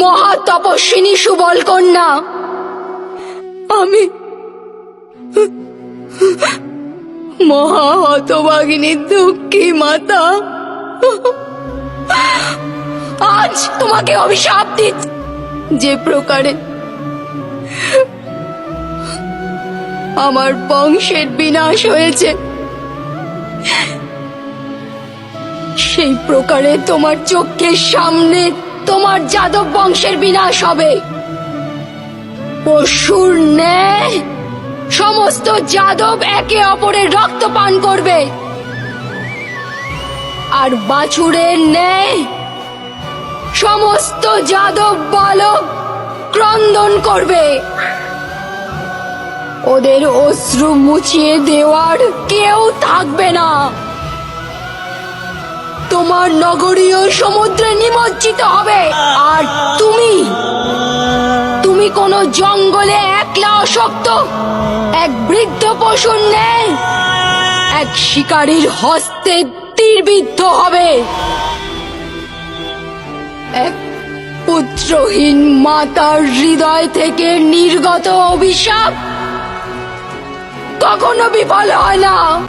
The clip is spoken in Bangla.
মহা তপস্বিনী সুবল কন্যা আমি মহা হতভাগিনী দুঃখী মাতা। আজ তোমাকে অভিশাপ দিচ্ছি। যে প্রকারে আমার বংশের বিনাশ হয়েছে, সেই প্রকারে তোমার চোখের সামনে তোমার যাদব বংশের বিনাশ হবে। পশুর ন্যায় সমস্ত যাদব একে অপরের রক্ত পান করবে। আর বাছুরের ন্যায় সমস্ত যাদব বালক ক্রন্দন করবে। ওদের অশ্রু মুছিয়ে দেওয়ার কেউ থাকবে না। তোমার নগরীয় সমুদ্রে নিমজ্জিত হবে। আর তুমি? তুমি কোন জঙ্গলে একলা অশক্ত? এক বৃদ্ধ পশুর ন্যায়? এক শিকারীর হস্তে তীরবিদ্ধ হবে। এক পুত্রহীন মাতার হৃদয় থেকে নির্গত অভিশাপ কখনো বিফল হয় না।